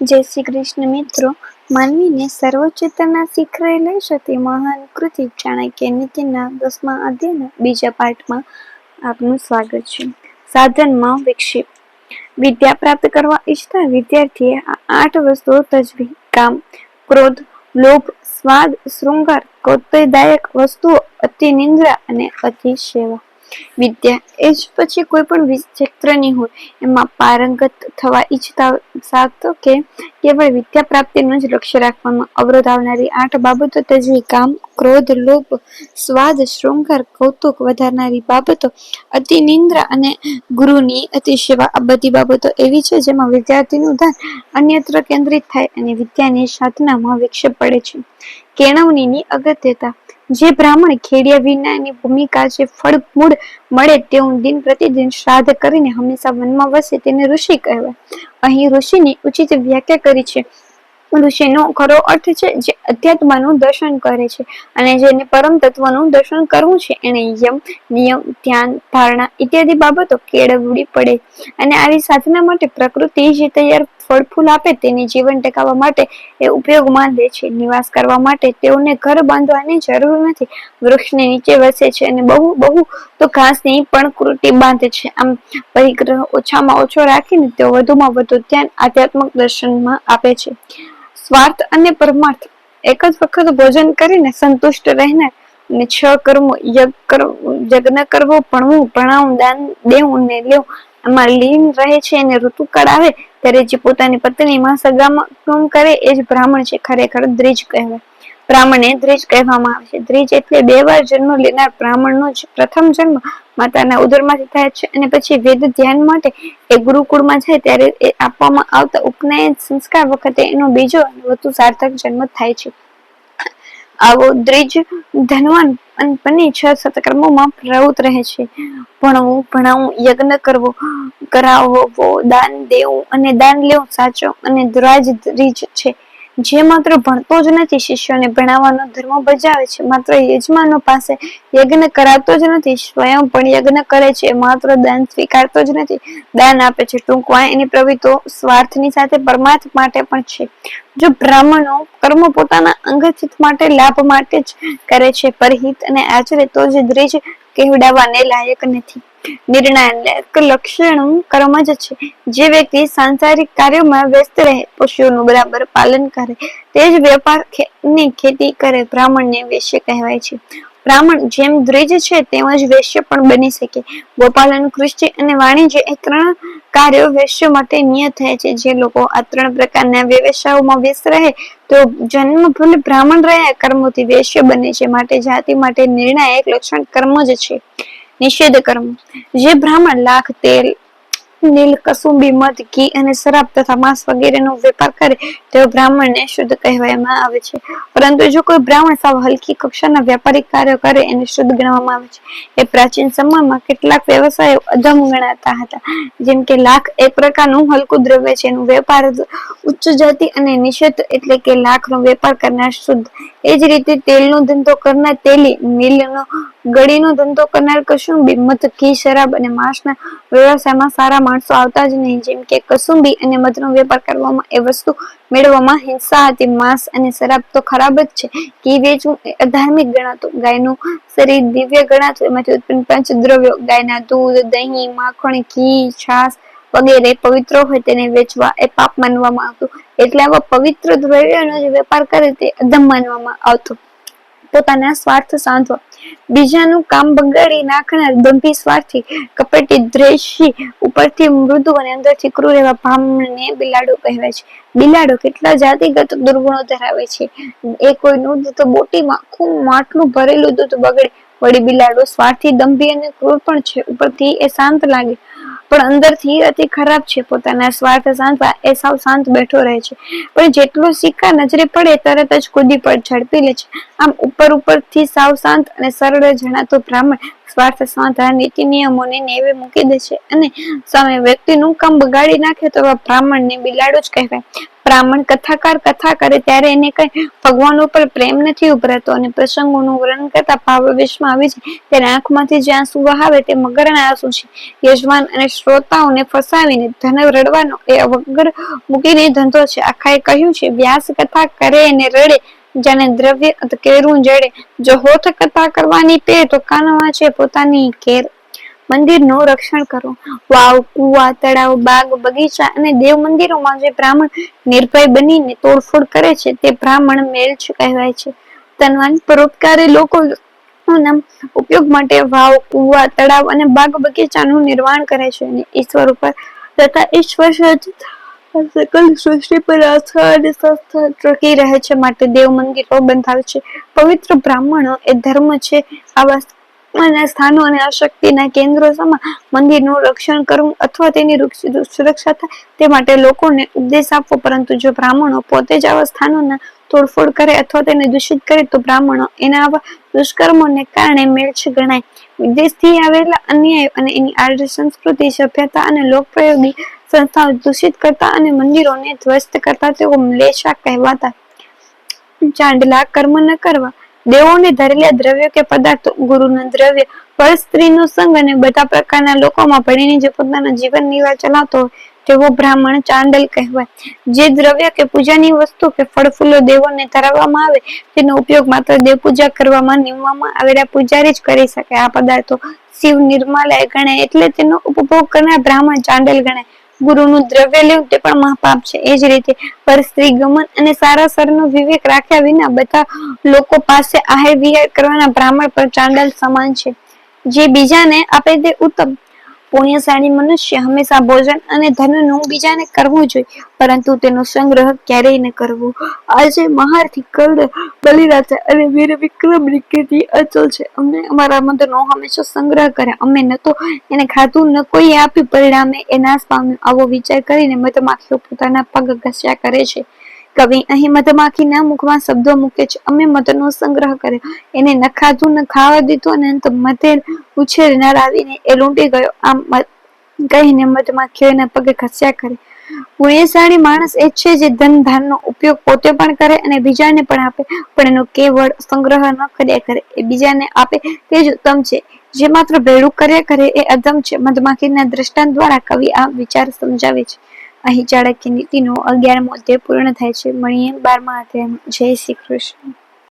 જય શ્રી કૃષ્ણ મિત્રો. માનવીને સર્વોચ્ચતાના શિખરે લઈ જતી મહાન કૃતિ ચાણક્ય નીતિના દસમા અધ્યાયના બીજા પાઠમાં આપનું સ્વાગત છે. સાધનમાં વિક્ષેપ. વિદ્યા પ્રાપ્ત કરવા ઈચ્છતા વિદ્યાર્થીએ આ આઠ વસ્તુઓ તજવી કામ, ક્રોધ, લોભ, સ્વાદ, શૃંગાર, કૌતયદાયક વસ્તુઓ, અતિ નિંદ્રા અને અતિ સેવા. વિદ્યા એ જ પછી કોઈ પણ ક્ષેત્રની હોય, એમાં પારંગત થવા ઈચ્છતા સાતો કે કેવળ વિદ્યા પ્રાપ્તિનું જ લક્ષ્ય રાખવામાં અવરોધ આવનારી આઠ બાબતો તજવી કામ, ક્રોધ, લોભ, સ્વાદ, શૃંગાર, કૌતુક વધારનારી બાબતો, અતિ નિંદ્રા અને ગુરુની અતિ સેવા આ બધી બાબતો એવી છે જેમાં વિદ્યાર્થીનું ધ્યાન અન્યત્ર કેન્દ્રિત થાય અને વિદ્યાની સાધનામાં વિક્ષેપ પડે છે. કેળવણીની અગત્યતા જે બ્રાહ્મણ ખેડિયા વિનાની ભૂમિકા છે ફળ મૂળ મળે તેવું દિન પ્રતિદિન શ્રાદ્ધ કરીને હંમેશા વનમાં વસે તેને ઋષિ કહેવાય. અહીં ઋષિની ઉચિત વ્યાખ્યા કરી છે. ઋષિનો ખરો અર્થ છે જે અધ્યાત્મનું દર્શન કરે છે અને જેને પરમ તત્વનું દર્શન કરવું છે એને યમ, નિયમ, ધ્યાન, ધારણા ઇત્યાદિ બાબતો કેળવવી પડે. અને આવી સાધના માટે પ્રકૃતિ જે તૈયાર ફળ ફૂલ આપે તેને જીવન ટકાવવા માટે એ ઉપયોગમાં લે છે. નિવાસ કરવા માટે તેઓને ઘર બાંધવાની જરૂર નથી. વૃક્ષને નીચે વસે છે અને બહુ બહુ તો ઘાસની પણ કૃતિ બાંધે છે. આમ પરિગ્રહ ઓછામાં ઓછો રાખીને તેઓ વધુમાં વધુ ધ્યાન આધ્યાત્મક દર્શનમાં આપે છે. સ્વાર્થ અને પરમાર્થ એક જ વખત ભોજન કરીને સંતુષ્ટ રહેનાર અને છ કર્મો યજ્ઞ કરવો, ભણવું ભણાવું દાન દેવું ને લેવું એમાં લીન રહે છે અને ઋતુકાળ આવે, ત્યારે જે પોતાની પત્નીમાં સગામ કરે, એ જ બ્રાહ્મણ છે, ખરેખર દ્રિજ કહેવાય. બ્રાહ્મણને દ્રિજ કહેવામાં આવે છે. દ્રિજ એટલે બે વાર જન્મ લેનાર બ્રાહ્મણનો જ પ્રથમ જન્મ માતાના ઉદરમાંથી થાય છે અને પછી વેદ ધ્યાન માટે એ ગુરુકુળમાં જાય, ત્યારે એ આપવામાં આવતા ઉપનયન સંસ્કાર વખતે એનો બીજો વધુ સાર્થક જન્મ થાય છે. આવો દ્રિજ ધનવાન અને પની છ સતકર્મોમાં પ્રવૃત્ત રહે છે. ભણવું, ભણાવું, યજ્ઞ કરવો, કરાવવો, દાન દેવું અને દાન લેવું સાચો અને દ્રાજ દ્રિજ છે. જે માત્ર ભણતો જ નથી શિષ્યોને ભણાવવાનો ધર્મ બજાવે છે, માત્ર યજમાનો પાસે યજ્ઞ કરાતો જ નથી, સ્વયં પણ યજ્ઞ કરે છે, માત્ર દાન સ્વીકારતો જ નથી. દાન આપે છે, ટૂંકમાં એની પ્રવૃત્તિઓ સ્વાર્થની સાથે પરમાર્થ માટે પણ છે. જો બ્રાહ્મણો કર્મ પોતાના અંગહિત માટે લાભ માટે જ કરે છે, પરહિત અને આચરે તો જ દ્રિજ કહેવડાવવાને લાયક નથી. નિર્ણાયક લક્ષણ કર્મ જ છે. જે વ્યક્તિ સાંસારિક કાર્યોમાં વ્યસ્ત રહે, પશુઓનું બરાબર પાલન કરે, તે જ વેપારની ખેતી કરે, બ્રાહ્મણને વેશ્ય કહેવાય છે. બ્રાહ્મણ જેમ દ્વિજ છે તેમજ વેશ્ય પણ બની શકે. ગોપાલન કૃષિ અને વાણિજ્ય એ ત્રણ કાર્યો વેશ્ય માટે નિયત થયા છે. જે લોકો આ ત્રણ પ્રકારના વ્યવસાયોમાં વ્યસ્ત રહે, તો જન્મ ભૂલ બ્રાહ્મણ રહ્યા, કર્મોથી વેશ્ય બને છે. માટે જાતિ માટે નિર્ણાયક લક્ષણ કર્મ જ છે. નિષેધ કર્મ. જે બ્રાહ્મણ લાખ, તેલ, નીલ, કસુંબી, મધ, ઘી અને શરાબ તથા માંસ વગેરેનો વેપાર કરે, તેઓ બ્રાહ્મણને શુદ્ધ કહેવામાં આવે છે. પરંતુ જો કોઈ બ્રાહ્મણ સાવ હલકી કક્ષાના વ્યાપારિક કાર્યો કરે, એને શુદ્ધ ગણવામાં આવે છે. એ પ્રાચીન સમયમાં કેટલાક વ્યવસાયો અધમ ગણાતા હતા. જેમ કે લાખ એક પ્રકારનું હલકું દ્રવ્ય છે. એનું વેપાર ઉચ્ચ જાતિ અને નિષેધ એટલે કે લાખનો વેપાર કરનાર શુદ્ધ એ જ રીતે તેલનો ધંધો કરનાર તેલી નીલનો ગળીનો ધંધો કરનાર કસુંબી ઘી, શરાબ અને માંસના વ્યવસાયમાં સારા માણસો આવતા જ નહીં. જેમ કે કસુંબી અને મધનો વેપાર કરવામાં એ વસ્તુ મેળવવામાં હિંસા હતી. માંસ અને શરાબ તો ખરાબ જ છે. ઘી વેચવું એ અધાર્મિક ગણાતું. ગાયનું શરીર દિવ્ય ગણાતું. એમાંથી ઉત્પન્ન પંચ દ્રવ્યો ગાયના દૂધ, દહીં, માખણ, ઘી છાસ વગેરે પવિત્ર હોય તેને વેચવા એ પાપ માનવામાં આવતું. એટલે આવા પવિત્ર દ્રવ્યોનો જે વેપાર કરે તે અધમ માનવામાં આવતો. પોતાના સ્વાર્થ સાંધવા. બીજાનું કામ બગાડી નાખનાર દંભી સ્વાર્થી કપટી દ્રેષી ઉપરથી મૃદુ અને અંદરથી ક્રૂર એવા ભામને બિલાડો કહેવાય છે. બિલાડો કેટલા જાતિગત દુર્ગુણો ધરાવે છે? એ કોઈનું દૂધ બોટીમાં ખૂબ માટલું ભરેલું દૂધ બગડે વળી બિલાડો સ્વાર્થી દંભી અને ક્રૂર પણ છે. ઉપરથી એ શાંત લાગે. પણ અંદરથી અતિ ખરાબ છે. પોતાના સ્વાર્થ સાંધવા એ સાવ શાંત બેઠો રહે છે. પણ જેટલો સિક્કા નજરે પડે, તરત જ કૂદી પડ ઝડપી લે છે. આમ ઉપર ઉપરથી સાવ શાંત અને સરળ જણાતો બ્રાહ્મણ સ્વાર્થ સ્વાધા નીતિ નિયમોને નેવે મૂકી દે છે. અને સામે વ્યક્તિનું કામ બગાડી નાખે તો બ્રાહ્મણને બિલાડો જ કહેવાય. બ્રાહ્મણ કથાકાર કથા કરે ત્યારે એને કઈ ભગવાન ઉપર પ્રેમ નથી ઉભરાતો અને પ્રસંગોનું વર્ણન કરતા ભાવાવેશમાં આવી જાય. ત્યારે આંખમાંથી જે આંસુ વહાવે તે મગરના આંસુ છે. યજમાન અને શ્રોતાઓને ફસાવીને ધન રડવાનો એ વગર મૂકીને ધંધો છે. આખાએ કહ્યું છે, વ્યાસ કથા કરે અને રડે જાણે દ્રવ્ય કેરું જડે. જો હોથ કથા કરવાની પે તો કાનવા છે પોતાની કેર. મંદિરનું રક્ષણ કરો. વાવ, કુવા, તળાવ, બાગ, બગીચા અને દેવ મંદિરોમાં જે બ્રાહ્મણ નિર્ભય બનીને તોડફોડ કરે છે તે બ્રાહ્મણ મેલ્ચ કહેવાય છે. તનવાન પરોપકારી લોકો ઉપયોગ માટે વાવ, કુવા, તળાવ અને બાગ બગીચાનું નિર્માણ કરે છે અને ઈશ્વર ઉપર તથા ઈશ્વર સકલ સૃષ્ટિ પર આસ્થા અને સંસ્થા ટકી રહે છે. માટે દેવ મંદિરો બંધાવે છે. પવિત્ર બ્રાહ્મણો એ ધર્મ છે. આવા અને સ્થાનો અને અશક્તિના કેન્દ્રો સમા મંદિરનું રક્ષણ કરવું અથવા તેની સુરક્ષા થાય તે માટે લોકોને ઉપદેશ આપવો. પરંતુ જો બ્રાહ્મણો પોતે જ આવા સ્થાનોના તોડફોડ કરે અથવા તેને દૂષિત કરે, તો બ્રાહ્મણો એના આવા દુષ્કર્મોને કારણે મેળછ ગણાય. વિદેશથી આવેલા અન્યાય અને એની આર્ય સંસ્કૃતિ, સભ્યતા અને લોકપ્રયોગી સંસ્થાઓ દૂષિત કરતા અને મંદિરોને ધ્વસ્ત કરતા તેઓ મલેશા કહેવાતા. ચાંડલા કર્મ ન કરવા. દેવોને ધરેલા દ્રવ્ય કે પદાર્થો, ગુરુનું દ્રવ્ય પર સ્ત્રીનો સંગ અને બધા પ્રકારના લોકોમાં ભણીને જે પોતાના જીવન નિર્વાહ ચલાવતો હોય, તેવો બ્રાહ્મણ ચાંડલ કહેવાય. જે દ્રવ્ય કે પૂજાની વસ્તુ કે ફળ ફૂલો દેવોને ધરાવવામાં આવે, તેનો ઉપયોગ માત્ર દેવ પૂજા કરવામાં નિમવામાં આવેલા પૂજારી જ કરી શકે. આ પદાર્થો શિવ નિર્માલય ગણાય એટલે તેનો ઉપભોગ કરનાર બ્રાહ્મણ ચાંડલ ગણાય. ગુરુનું દ્રવ્ય લેવું તે પણ મહાપાપ છે. એ જ રીતે પર સ્ત્રી ગમન અને સારા સરનો વિવેક રાખ્યા વિના બધા લોકો પાસે આહેર વિહાર કરવાના બ્રાહ્મણ પર ચાંડાલ સમાન છે. જે બીજાને આપે તે ઉત્તમ પુણ્યશાળી મનુષ્ય હંમેશા ભોજન અને ધનનું બીજાને કરવું જોઈએ, પરંતુ તેનો સંગ્રહ ક્યારેય ન કરવો. આજે મહારથી કર્ણ બલિરાજા અને વીર વિક્રમ કીર્તિ અચલ છે. અમને અમારા મદનો હંમેશા સંગ્રહ કરે. અમે ન તો એને ખાધું, ન કોઈ આપ્યું પરિણામે એ નાશ પામ્યો. આવો વિચાર કરીને મધમાખીઓ પોતાના પગ ઘસ્યા કરે છે. કવિ અહીં મધમાખીના મુખમાં શબ્દો મૂકે છે. અમે મધનો સંગ્રહ કર્યો. એને ન ખાધું, ન દીધું અને અંત મધે ઉછેરનાર આવીને એ લૂંટી ગયો. આમ કહીને મધમાખીઓ પગે ખસ્યા કરે. પુણ્યશાળી માણસ એ છે જે ધન ધાનનો ઉપયોગ પોતે પણ કરે અને બીજાને પણ આપે. પણ એનો કેવળ સંગ્રહ ન કર્યા કરે. એ બીજાને આપે તે જ ઉત્તમ છે. જે માત્ર ભેળું કર્યા કરે એ અધમ છે. મધમાખીના દ્રષ્ટાંત દ્વારા કવિ આ વિચાર સમજાવે છે. અહીં ચાણક્ય નીતિનો અગિયારમો અધ્યાય પૂર્ણ થાય છે. મળીએ બારમા અધ્યાયમાં. જય શ્રી કૃષ્ણ.